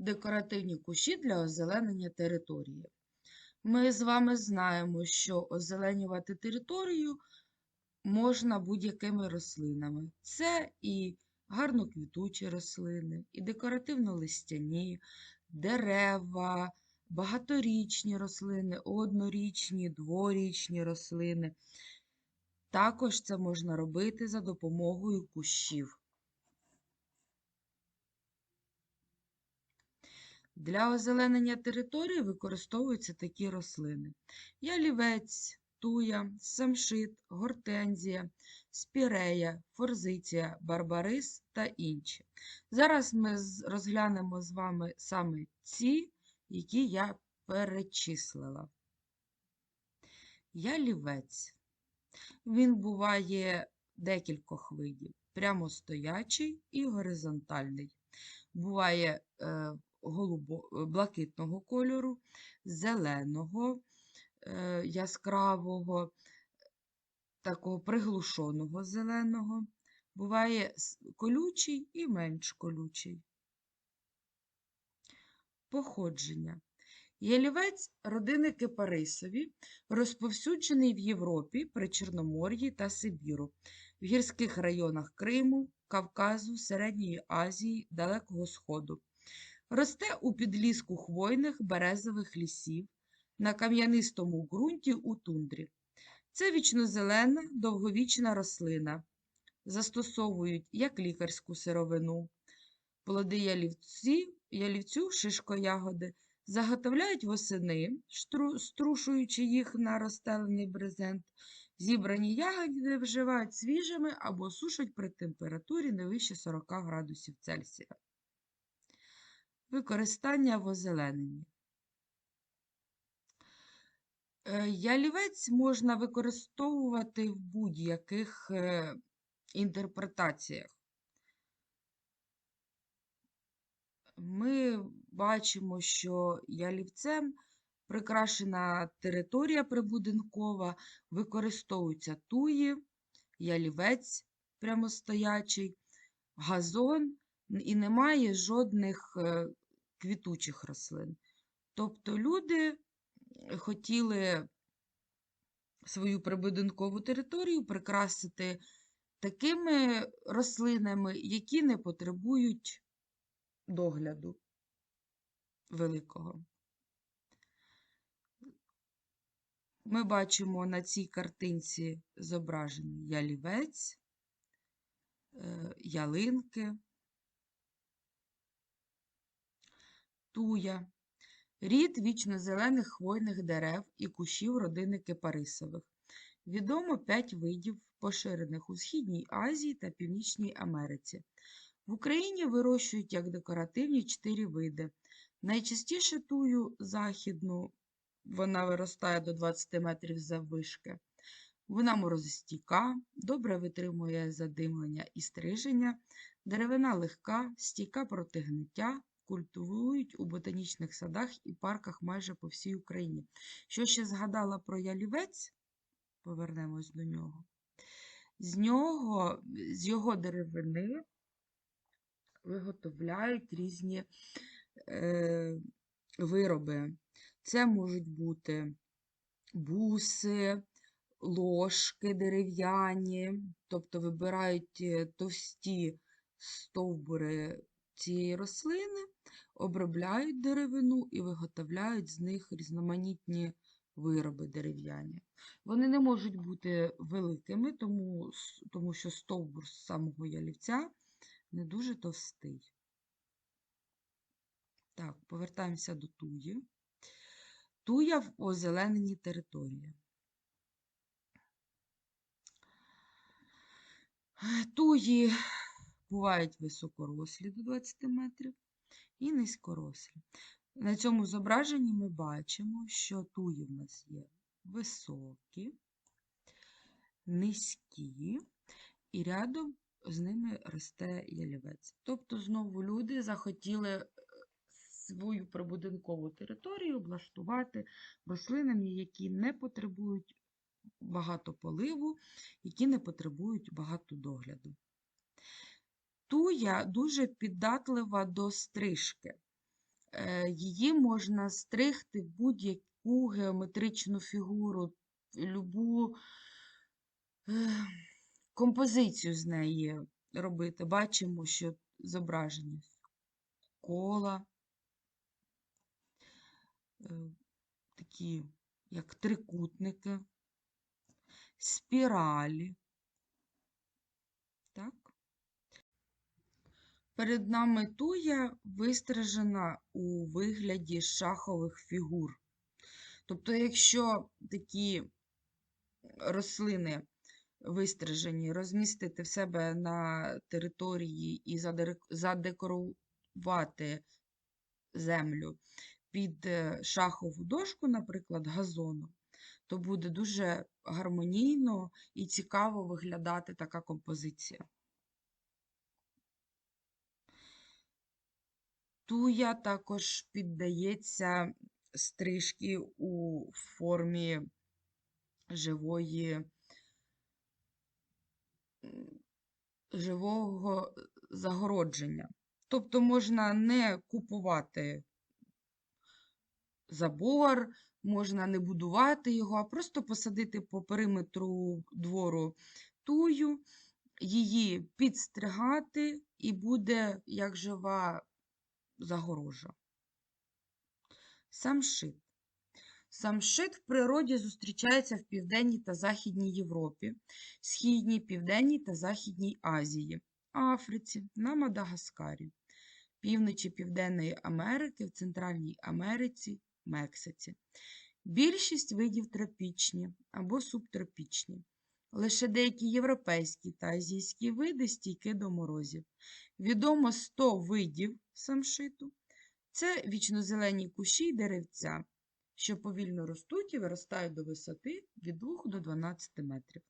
декоративні кущі для озеленення території. Ми з вами знаємо, що озеленювати територію можна будь-якими рослинами. Це і гарноквітучі рослини, і декоративно-листяні, дерева, багаторічні рослини, однорічні, дворічні рослини. Також це можна робити за допомогою кущів. Для озеленення території використовуються такі рослини: ялівець, туя, самшит, гортензія, спірея, форзиція, барбарис та інші. Зараз ми розглянемо з вами саме ці, які я перечислила. Ялівець. Він буває декількох видів: прямостоячий і горизонтальний. Буває е, блакитного кольору, зеленого, е, яскравого, такого приглушеного зеленого. Буває колючий і менш колючий. Походження. Ялівець родини кипарисові, розповсюджений в Європі, Причорномор'ї та Сибіру, в гірських районах Криму, Кавказу, Середньої Азії, Далекого Сходу. Росте у підліску хвойних березових лісів, на кам'янистому ґрунті у тундрі. Це вічнозелена, довговічна рослина. Застосовують як лікарську сировину. Плоди ялівці, ялівцю, шишкоягоди заготовляють восени, струшуючи їх на розстелений брезент. Зібрані ягоди вживають свіжими або сушать при температурі не вище 40 градусів Цельсія. Використання в озелененні. Е, Ялівець можна використовувати в будь-яких е, інтерпретаціях. Ми бачимо, що ялівцем прикрашена територія прибудинкова, використовуються туї, ялівець прямостоячий, газон і немає жодних е, квітучих рослин. Тобто люди хотіли свою прибудинкову територію прикрасити такими рослинами, які не потребують догляду великого. Ми бачимо на цій картинці зображений ялівець, е, ялинки, туя, рід вічнозелених хвойних дерев і кущів родини кипарисових. Відомо 5 видів, поширених у Східній Азії та Північній Америці. В Україні вирощують як декоративні 4 види. Найчастіше тую західну, вона виростає до 20 метрів заввишки. Вона морозостійка, добре витримує задимлення і стриження, деревина легка, стійка проти гниття, культивують у ботанічних садах і парках майже по всій Україні. Що ще згадала про ялівець, повернемось до нього. З нього, з його деревини виготовляють різні е, вироби. Це можуть бути буси, ложки дерев'яні, тобто вибирають е, товсті стовбури цієї рослини, обробляють деревину і виготовляють з них різноманітні вироби дерев'яні. Вони не можуть бути великими, тому, тому що стовбур з самого ялівця не дуже товстий. Так, повертаємося до туї. Туя в озелененій території. Туї бувають високорослі до 20 метрів і низькорослі. На цьому зображенні ми бачимо, що туї в нас є високі, низькі, і рядом з ними росте ялівець. Тобто, знову люди захотіли е, свою прибудинкову територію облаштувати рослинами, які не потребують багато поливу, які не потребують багато догляду. Туя дуже піддатлива до стрижки. Е, Її можна стригти в будь-яку геометричну фігуру, любу е, композицію з неї робити. Бачимо, що зображені кола, е, такі як трикутники, спіралі. Так. Перед нами туя вистражена у вигляді шахових фігур. Тобто, якщо такі рослини вистражені розмістити в себе на території і задекорувати землю під е, шахову дошку, наприклад, газону, то буде дуже гармонійно і цікаво виглядати така композиція. Туя також піддається стрижки у формі живої, живого загородження. Тобто можна не купувати забор, можна не будувати його, а просто посадити по периметру двору тую, її підстригати, і буде як жива загорожа. Самшит. Самшит в природі зустрічається в Південній та Західній Європі, Східній, Південній та Західній Азії, Африці, на Мадагаскарі, півночі Південної Америки, в Центральній Америці, Мексиці. Більшість видів тропічні або субтропічні. Лише деякі європейські та азійські види стійкі до морозів. Відомо 100 видів самшиту. Це вічнозелені кущі й деревця, що повільно ростуть і виростають до висоти від 2 до 12 метрів.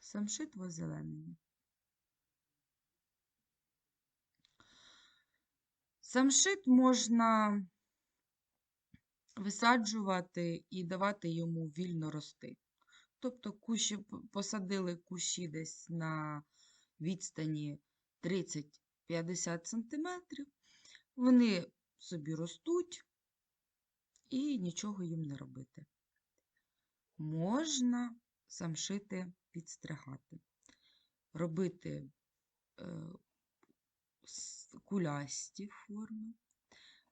Самшит в. Самшит можна висаджувати і давати йому вільно рости. Тобто кущі, посадили кущі десь на відстані 30-50 см, вони собі ростуть і нічого їм не робити. Можна самшити підстригати, робити е, кулясті форми.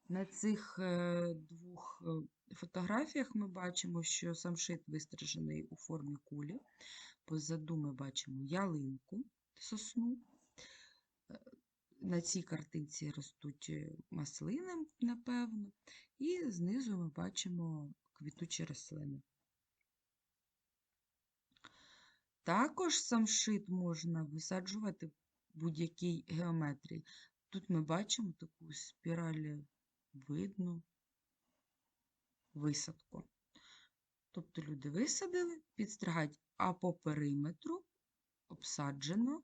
На цих е, двох е, фотографіях ми бачимо, що самшит вистрижений у формі кулі. Позаду ми бачимо ялинку, сосну. На цій картинці ростуть е, маслини, напевно, і знизу ми бачимо квітучі рослини. Також самшит можна висаджувати в будь-якій геометрії. Тут ми бачимо таку спіралевидну висадку. Тобто люди висадили, підстригають, а по периметру обсаджено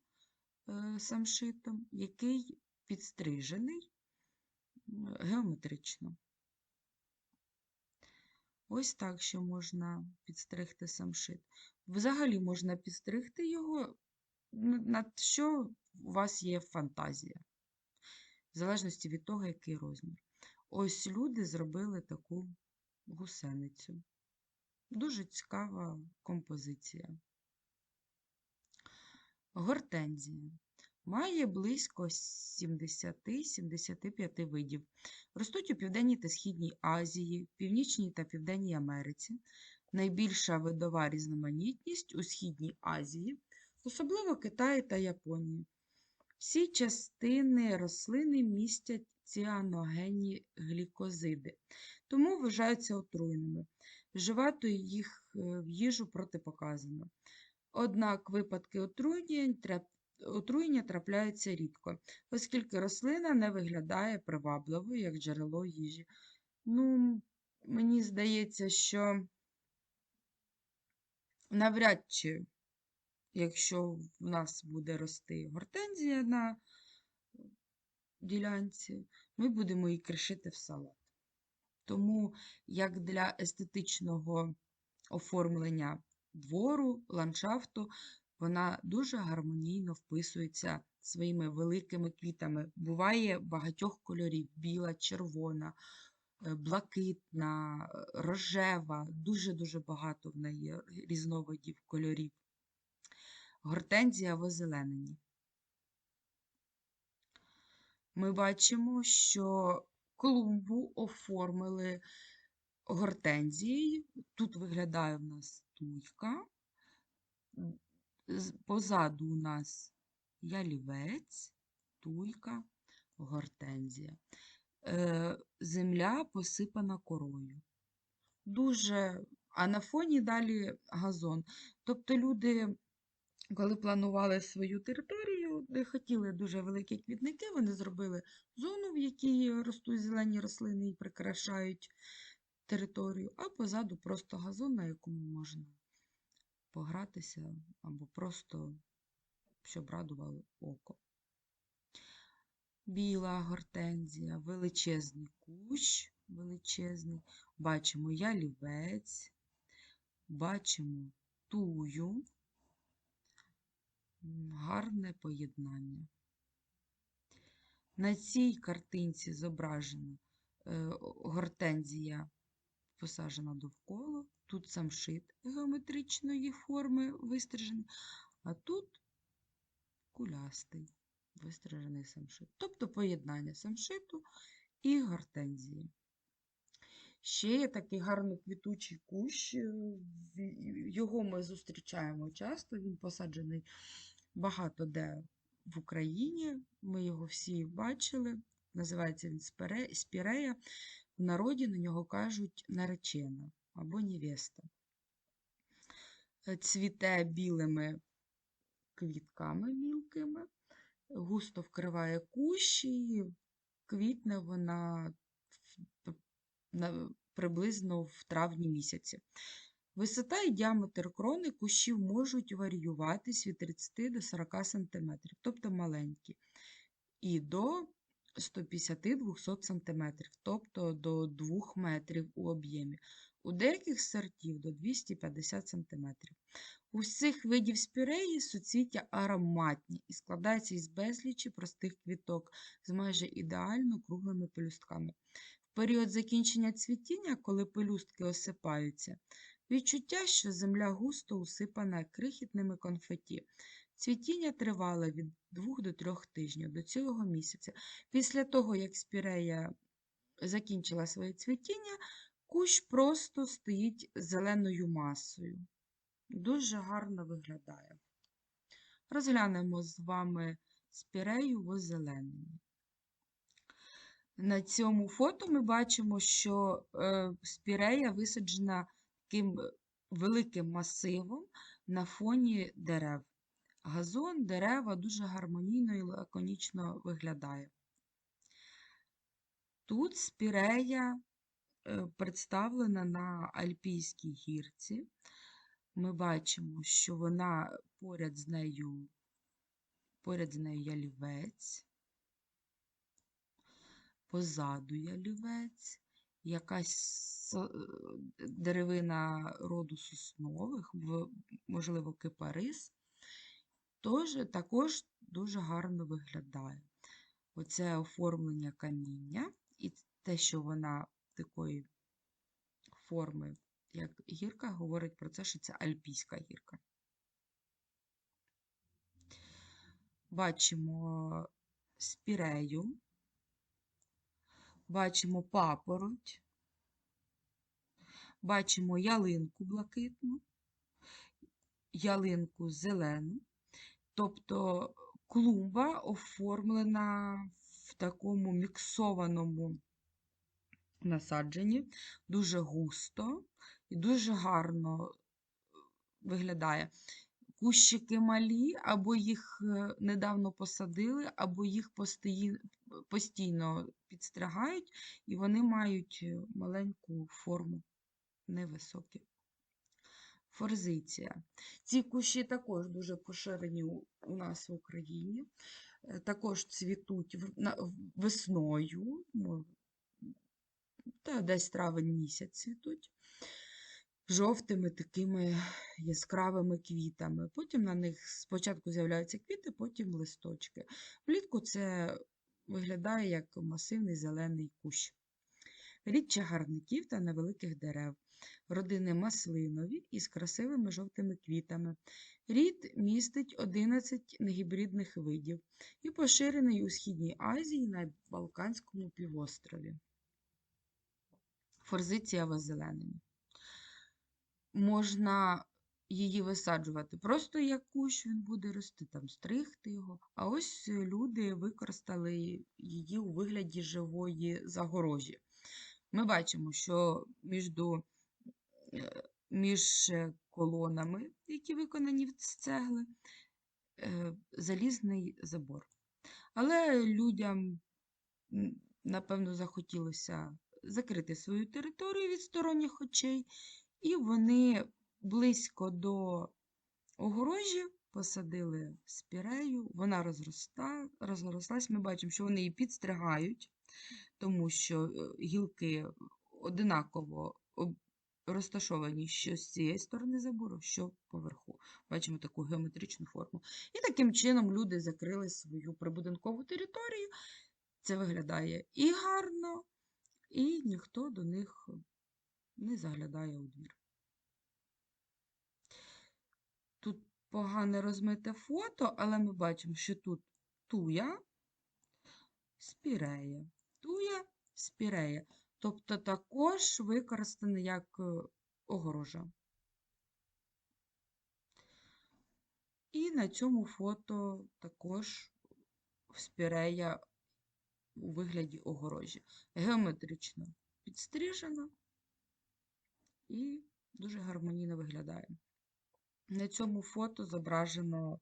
самшитом, який підстрижений геометрично. Ось так ще можна підстригти самшит. Взагалі можна підстригти його, н- на що у вас є фантазія, в залежності від того, який розмір. Ось люди зробили таку гусеницю. Дуже цікава композиція. Гортензія. Має близько 70-75 видів. Ростуть у Південній та Східній Азії, Північній та Південній Америці. Найбільша видова різноманітність у Східній Азії, особливо Китаї та Японії. Всі частини рослини містять ціаногенні глікозиди, тому вважаються отруйними. Вживати їх е, в їжу протипоказано. Однак випадки отруєння, отруєння трапляються рідко, оскільки рослина не виглядає привабливою як джерело їжі. Ну, мені здається, що навряд чи, якщо в нас буде рости гортензія на ділянці, ми будемо її кришити в салат. Тому як для естетичного оформлення двору, ландшафту, вона дуже гармонійно вписується своїми великими квітами. Буває багатьох кольорів: біла, червона, е, блакитна, е, рожева. Дуже-дуже багато в неї різновидів кольорів. Гортензія в озелененні. Ми бачимо, що клумбу оформили гортензією. Тут виглядає в нас туйка. Позаду у нас ялівець, туйка, гортензія. Е, Земля посипана корою. Дуже, а на фоні далі газон. Тобто люди, коли планували свою територію, де хотіли дуже великі квітники, вони зробили зону, в якій ростуть зелені рослини і прикрашають територію, а позаду просто газон, на якому можна погратися або просто щоб радувало око. Біла гортензія, величезний кущ, величезний. Бачимо ялівець, бачимо тую. Гарне поєднання. На цій картинці зображена е, гортензія посаджена довкола. Тут самшит геометричної форми вистрижений, а тут кулястий вистрижений самшит. Тобто поєднання самшиту і гортензії. Ще є такий гарний квітучий кущ. е, Його ми зустрічаємо часто. Він посаджений багато де в Україні. Ми його всі бачили. Називається він спіре- спірея. В народі на нього кажуть наречена або невеста. Е, Цвіте білими квітками мілкими, густо вкриває кущ і квітне вона приблизно в травні місяці. Висота і діаметр крони кущів можуть варіюватись від 30 до 40 см, тобто маленькі, і до 150-200 см, тобто до 2 метрів у об'ємі. У деяких сортів до 250 см. У всіх видів спіреї суцвіття ароматні і складаються із безлічі простих квіток з майже ідеально круглими пелюстками. В період закінчення цвітіння, коли пелюстки осипаються, відчуття, що земля густо усипана крихітними конфеті. Цвітіння тривало від 2 до 3 тижнів до цілого місяця. Після того, як спірея закінчила своє цвітіння, кущ просто стоїть зеленою масою. Дуже гарно виглядає. Розглянемо з вами спірею в озелененні. На цьому фото ми бачимо, що е, спірея висаджена таким великим масивом на фоні дерев. Газон, дерева дуже гармонійно і лаконічно виглядає. Тут спірея е, представлена на Альпійській гірці. Ми бачимо, що вона поряд з нею, поряд з нею ялівець, позаду ялівець, якась е, деревина роду соснових, можливо, кипарис, тож, також дуже гарно виглядає. Оце оформлення каміння і те, що вона такої форми, як гірка, говорить про це, що це альпійська гірка. Бачимо спірею, бачимо папороть, бачимо ялинку блакитну, ялинку зелену, тобто клумба оформлена в такому міксованому насадженні, дуже густо і дуже гарно виглядає. Кущики малі, або їх е, недавно посадили, або їх постійно підстригають, і вони мають е, маленьку форму, невисокі. Форзиція. Ці кущі також дуже поширені у нас в Україні. Е, Також цвітуть весною, та десь травень місяць цвітуть. жовтими такими яскравими квітами. Потім на них спочатку з'являються квіти, потім листочки. Влітку це виглядає як масивний зелений кущ. Рід чагарників та невеликих дерев, родини маслинові із красивими жовтими квітами. Рід містить 11 негібридних видів і поширений у Східній Азії на Балканському півострові. Форзиція зеленими. Можна її висаджувати просто як кущ, він буде рости, там стригти його. А ось люди використали її у вигляді живої загорожі. Ми бачимо, що між, між колонами, які виконані з цегли, е, залізний забор. Але людям, напевно, захотілося закрити свою територію від сторонніх очей, і вони близько до огорожі посадили спірею, вона розроста, розрослась. Ми бачимо, що вони її підстригають, тому що е, гілки одинаково розташовані що з цієї сторони забору, що поверху. Бачимо таку геометричну форму. І таким чином люди закрили свою прибудинкову територію. Це виглядає і гарно, і ніхто до них не заглядає у двір. Тут погане розмите фото, але ми бачимо, що тут туя, спірея, туя, спірея. Тобто також використаний як е, огорожа. І на цьому фото також спірея у вигляді огорожі. Геометрично підстрижена і дуже гармонійно виглядає. На цьому фото зображено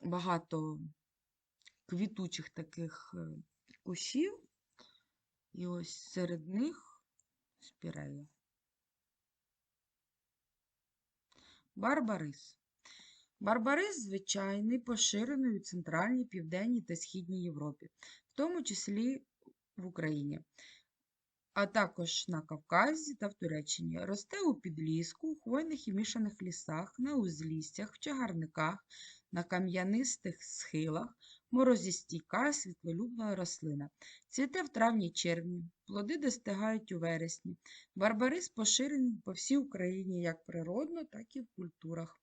багато квітучих таких е, кущів, і ось серед них спірея. Барбарис. Барбарис звичайний, поширений у Центральній, Південній та Східній Європі, в тому числі в Україні а також на Кавказі та в Туреччині. Росте у підліску, у хвойних і мішаних лісах, на узліссях, в чагарниках, на кам'янистих схилах, морозістійка, світлолюбна рослина. Цвіте в травні-червні, плоди достигають у вересні. Барбарис поширений по всій Україні як природно, так і в культурах.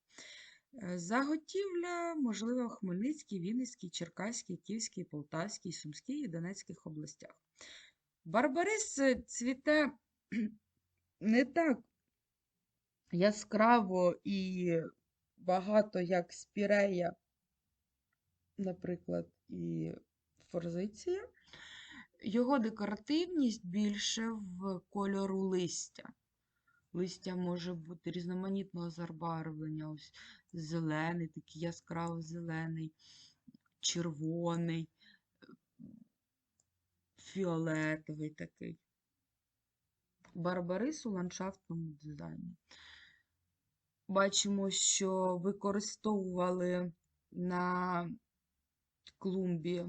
Е, заготівля можлива в Хмельницькій, Вінницькій, Черкаській, Київській, Полтавській, Сумській і Донецьких областях. Барбарис е, цвіте не так яскраво і багато, як спірея, наприклад, і форзиція. Його декоративність більше в кольору листя. Листя може бути різноманітного забарвлення, ось зелений, такий яскраво зелений, червоний фіолетовий такий. Барбарис у ландшафтному дизайні. Бачимо, що використовували на клумбі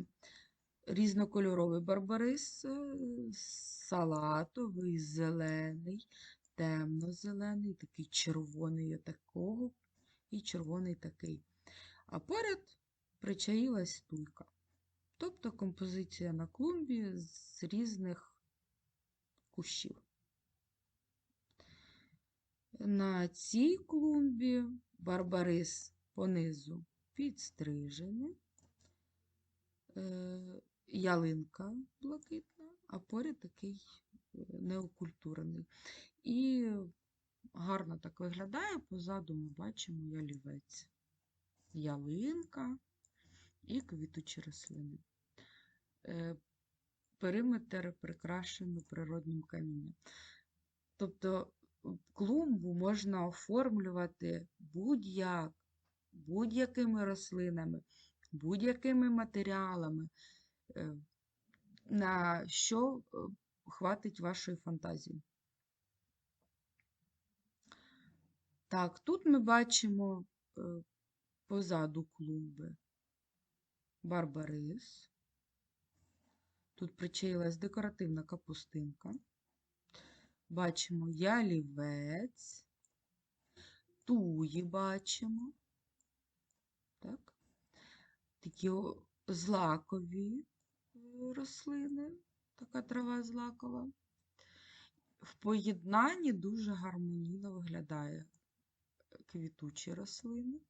різнокольоровий барбарис, е, салатовий, зелений, темно-зелений, такий червоний такого і червоний такий. А поряд причаїлась туйка. Тобто композиція на клумбі з різних кущів. На цій клумбі барбарис понизу підстрижений, ялинка блакитна, а поряд такий е, неокультурений. І гарно так виглядає, позаду ми бачимо ялівець. Ялинка і квітучі рослини. Е, периметр прикрашено природним камінням. Тобто клумбу можна оформлювати будь-як, будь-якими рослинами, будь-якими матеріалами, е, на що е, хватить вашої фантазії. Так, тут ми бачимо позаду клумби барбарис. Тут причаїлась декоративна капустинка. Бачимо ялівець, туї бачимо. Так. Такі злакові е, рослини, така трава злакова. В поєднанні дуже гармонійно виглядає квітучі рослини.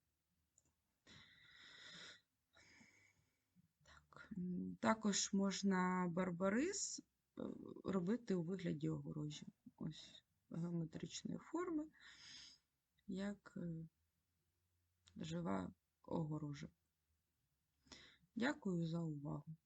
Так. Також можна барбарис е, робити у вигляді огорожі. Ось геометричної форми, як е, жива огорожа. Дякую за увагу.